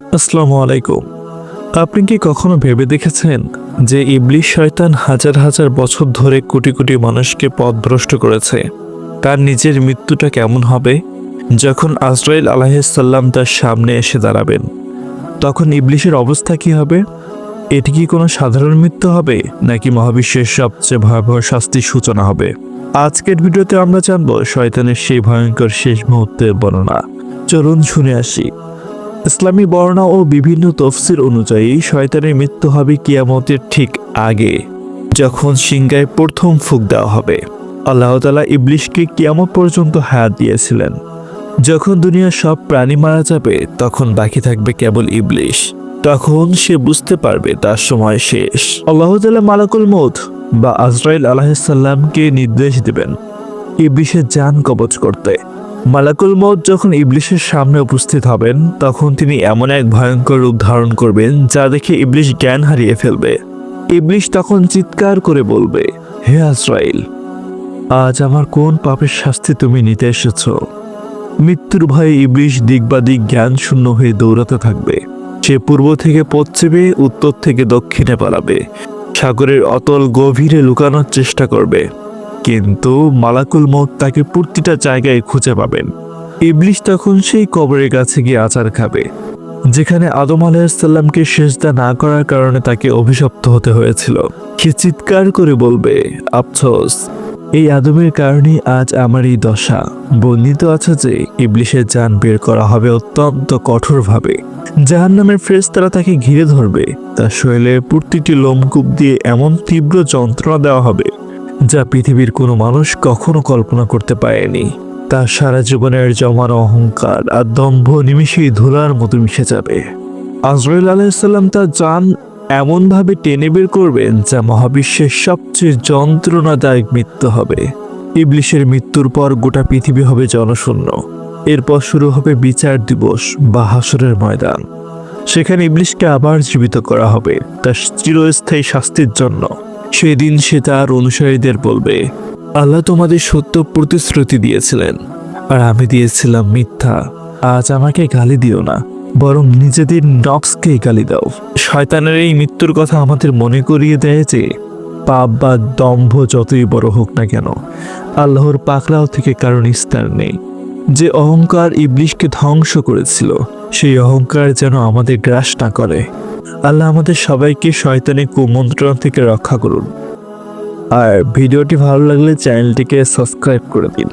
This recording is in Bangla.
আসসালামু আলাইকুম। আপনি কি কখনো ভেবে দেখেছেন যে ইবলিশ শয়তান হাজার হাজার বছর ধরে কোটি কোটি মানুষকে পথভ্রষ্ট করেছে? তার নিজের মৃত্যুটা কেমন হবে? যখন আজরাইল আলাহিসাল্লাম তার সামনে এসে দাঁড়াবেন, তখন ইবলিশের অবস্থা কি হবে? এটি কি কোনো সাধারণ মৃত্যু হবে, নাকি মহাবিশ্বের সবচেয়ে ভয়াবহ শাস্তির সূচনা হবে? আজকের ভিডিওতে আমরা জানব শয়তানের সেই ভয়ঙ্কর শেষ মুহূর্তের বর্ণনা। চলুন শুনে আসি। ইসলামী বর্ণা ও বিভিন্ন তফসির অনুযায়ী শয়তানের মৃত্যু হবে কিয়ামতের ঠিক আগে, যখন সিংগায় প্রথম ফুক দেওয়া হবে। আল্লাহ তালা ইবলিশকে কিয়ামত পর্যন্ত হায়াত দিয়েছিলেন। যখন দুনিয়ার সব প্রাণী মারা যাবে, তখন বাকি থাকবে কেবল ইবলিশ। তখন সে বুঝতে পারবে তার সময় শেষ। আল্লাহ তালা মালাকুল মৌত বা আজরাইল আলাহিসাল্লামকে নির্দেশ দেবেন, ইবলিশের যান কবচ করতে। মালাকুল মৌত যখন ইবলিশের সামনে উপস্থিত হবেন, তখন তিনি এমন এক ভয়ঙ্কর রূপ ধারণ করবেন যা দেখে ইবলিশ জ্ঞান হারিয়ে ফেলবে। ইবলিশ তখন চিৎকার করে বলবে, হে আজরাইল, আজ আমার কোন পাপের শাস্তি তুমি নিতে এসেছ? মৃত্যুর ভয়ে ইবলিশ দিকবাদিক জ্ঞান শূন্য হয়ে দৌড়াতে থাকবে। সে পূর্ব থেকে পশ্চিমে, উত্তর থেকে দক্ষিণে পালাবে। সাগরের অতল গভীরে লুকানোর চেষ্টা করবে। কিন্তু মালাকুল মত তাকে প্রতিটা জায়গায় খুঁজে পাবেন। ইবলিশ তখন সেই কবরের কাছে গিয়ে আচার খাবে, যেখানে আদম আলাহিসাল্লামকে সেজদা না করার কারণে তাকে অভিশপ্ত হতে হয়েছিল। সে চিৎকার করে বলবে, আফসোস, এই আদমের কারণে আজ আমার এই দশা। বর্ণিত আছে যে ইবলিশের যান বের করা হবে অত্যন্ত কঠোরভাবে। জাহান নামের ফ্রেস্তারা তাকে ঘিরে ধরবে। তার শরীরের প্রতিটি লোমকূপ দিয়ে এমন তীব্র যন্ত্রণা দেওয়া হবে যা পৃথিবীর কোনো মানুষ কখনো কল্পনা করতে পারেনি। তার সারা জীবনের জমানো অহংকার আর দম্ভ নিমিষেই ধুলার মতো মিশে যাবে। আজরাইল আলাইসাল্লাম তার যান এমনভাবে টেনে বের করবেন যা মহাবিশ্বের সবচেয়ে যন্ত্রণাদায়ক মৃত্যু হবে। ইবলিশের মৃত্যুর পর গোটা পৃথিবী হবে জনশূন্য। এরপর শুরু হবে বিচার দিবস বা হাসরের ময়দান। সেখানে ইবলিশকে আবার জীবিত করা হবে তার চিরস্থায়ী শাস্তির জন্য। সেদিন সে তার অনুসারীদের বলবে, আল্লাহ তোমাদের সত্য প্রতিশ্রুতি দিয়েছিলেন, আর আমি দিয়েছিলাম মিথ্যা। আজ আমাকে গালি দিও না, বরং নিজেদের নক্সকে গালি দাও। শয়তানের এই মৃত্যুর কথা আমাদের মনে করিয়ে দেয় যে, পাপ বা দম্ভ যতই বড় হোক না কেন, আল্লাহর পাকড়াও থেকে কারণ ইস্তার নেই। যে অহংকার ইবলিশকে ধ্বংস করেছিল, সেই অহংকার যেন আমাদের গ্রাস না করে। আল্লাহ আমাদের সবাইকে শয়তানি কুমন্ত্রণা থেকে রক্ষা করুন। আর ভিডিওটি ভালো লাগলে চ্যানেলটিকে সাবস্ক্রাইব করে দিন।